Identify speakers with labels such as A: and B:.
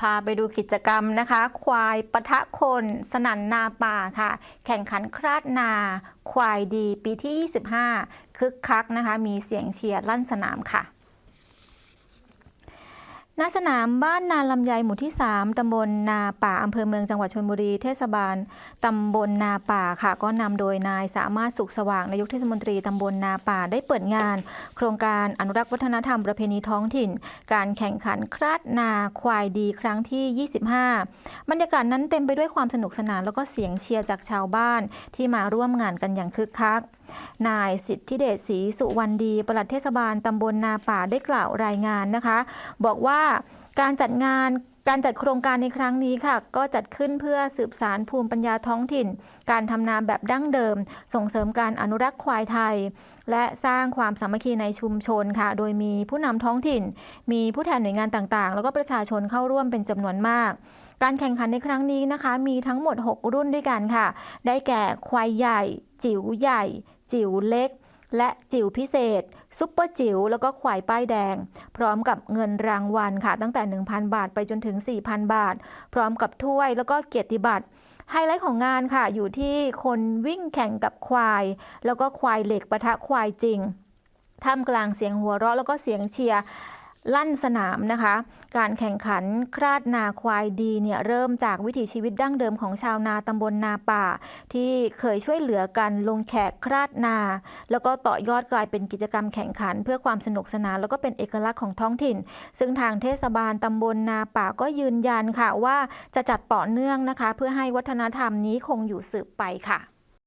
A: พาไปดูกิจกรรมนะคะ ควายปะทะคนสนันนาป่าค่ะ แข่งขันคราดนา ควายดีปีที่ 25 คึกคักนะคะ มีเสียงเชียร์ลั่นสนามค่ะ ณสนามบ้านนาลำไยหมู่ที่ 3 ตำบลนาป่าอำเภอเมืองจังหวัดชลบุรี เทศบาล ตำบลนาป่าค่ะ ก็นำโดยนายสามารถสุขสว่างนายกเทศมนตรี ตำบลนาป่าได้เปิดงาน โครงการอนุรักษ์วัฒนธรรมประเพณีท้องถิ่น การแข่งขันคราดนาควายดีครั้งที่ 25 บรรยากาศนั้นเต็มไปด้วยความสนุกสนานแล้วก็เสียงเชียร์จากชาวบ้านที่มาร่วมงานกันอย่างคึกคัก นายสิทธิเดชศรีสุวรรณดีปลัดเทศบาลตำบลนาป่าได้กล่าวรายงานนะคะ บอกว่าการจัดงานการจัดโครงการในครั้งนี้ค่ะ ก็จัดขึ้นเพื่อสืบสารภูมิปัญญาท้องถิ่น การทำนาแบบดั้งเดิม ส่งเสริมการอนุรักษ์ควายไทย และสร้างความสามัคคีในชุมชนค่ะ โดยมีผู้นำท้องถิ่น มีผู้แทนหน่วยงานต่างๆ แล้วก็ประชาชนเข้าร่วมเป็นจำนวนมาก การแข่งขันในครั้งนี้นะคะ มีทั้งหมด 6 รุ่นด้วยกันค่ะ ได้แก่ควายใหญ่ จิ๋วใหญ่ จิ๋วเล็ก และจิ๋วพิเศษ ซุปเปอร์จิ๋วแล้วก็ควายป้ายแดง พร้อมกับเงินรางวัลค่ะ ตั้งแต่ 1,000 บาทไปจนถึง 4,000 บาท พร้อมกับถ้วยแล้วก็เกียรติบัตรไฮไลท์ของงานค่ะ อยู่ที่คนวิ่งแข่งกับควาย แล้วก็ควายเหล็กปะทะควายจริงท่ามกลางเสียงหัวเราะแล้วก็เสียงเชียร์ ลั่นสนามนะคะ การแข่งขันคราดนาควายดีเนี่ยเริ่มจากวิถีชีวิตดั้งเดิมของชาวนาตำบลนาป่า ที่เคยช่วยเหลือกันลงแขกคราดนา แล้วก็ต่อยอดกลายเป็นกิจกรรมแข่งขัน เพื่อความสนุกสนานแล้วก็เป็นเอกลักษณ์ของท้องถิ่น ซึ่งทางเทศบาลตำบลนาป่าก็ยืนยันค่ะว่าจะจัดต่อเนื่องนะคะ เพื่อให้วัฒนธรรมนี้คงอยู่สืบไปค่ะ